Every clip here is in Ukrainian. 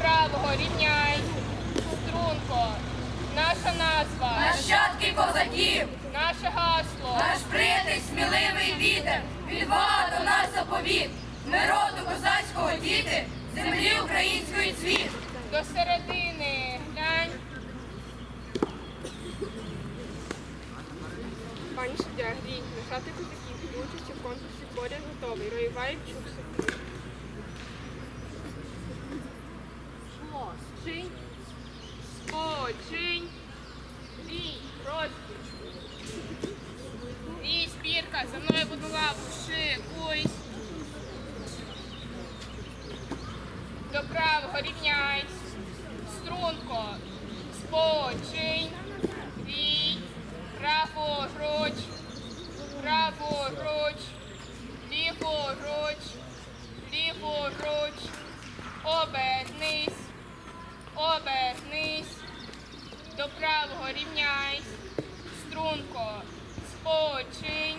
правого рівняй, струнко, наша назва, Нащадки козаків, наше гасло, наш притий сміливий вітер, відвага до нас заповіт, ми роду козацького діти, землі української цвіт. до середини, глянь. Пані суддя, грій, нажати козаків, від участі в конкурсі поряд готовий. Роєваєв Чуксик. Чинь, спочинь, рій, розпіч. Рій, спірка, за мною буду лаву, шикуйсь. До правого рівняйсь, струнко, спочинь, рій, праворуч, праворуч, ліворуч, ліворуч, обернись, обернись, до правого рівняйсь, струнко, спочинь,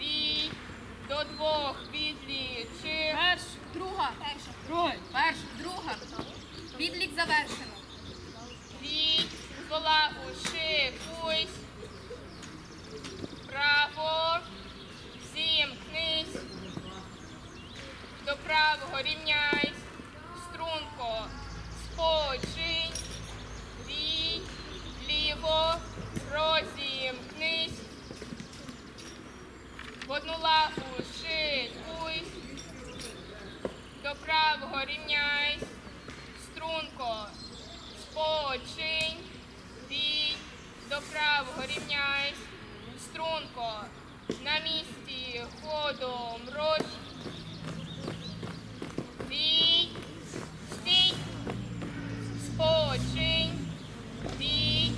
рій, до двох відлічи. Перш, друга, перша, друга, перш, друга. Відлік завершено. Рій, кола ушикуйсь, право, зімкнись, до правого рівняйсь, струнко, спочинь, в одну лапу шикуйсь, до правого рівняйсь, струнко, спочинь, рій, до правого рівняйсь, струнко, на місці ходом роч, рій, стій, спочинь, рій,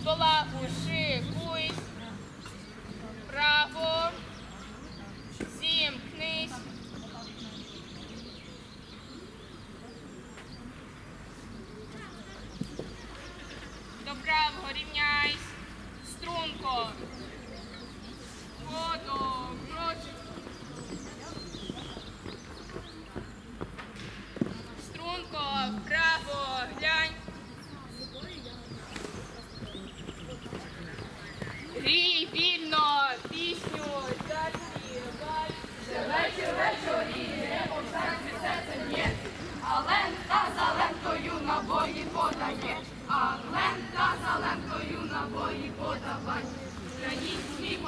удола ушикуйсь, право, зімкнись, до правого рівняйсь, струнко, ходом, подавай. Український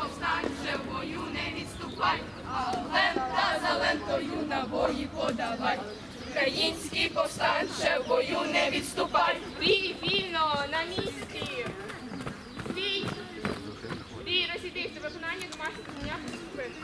вже в бою не відступай, а лента за лентою на бої подавай. Український повстанче в бою не відступай. Бій вільно на місці. Бій, бій розійдився, виконання домашніх занять приступити.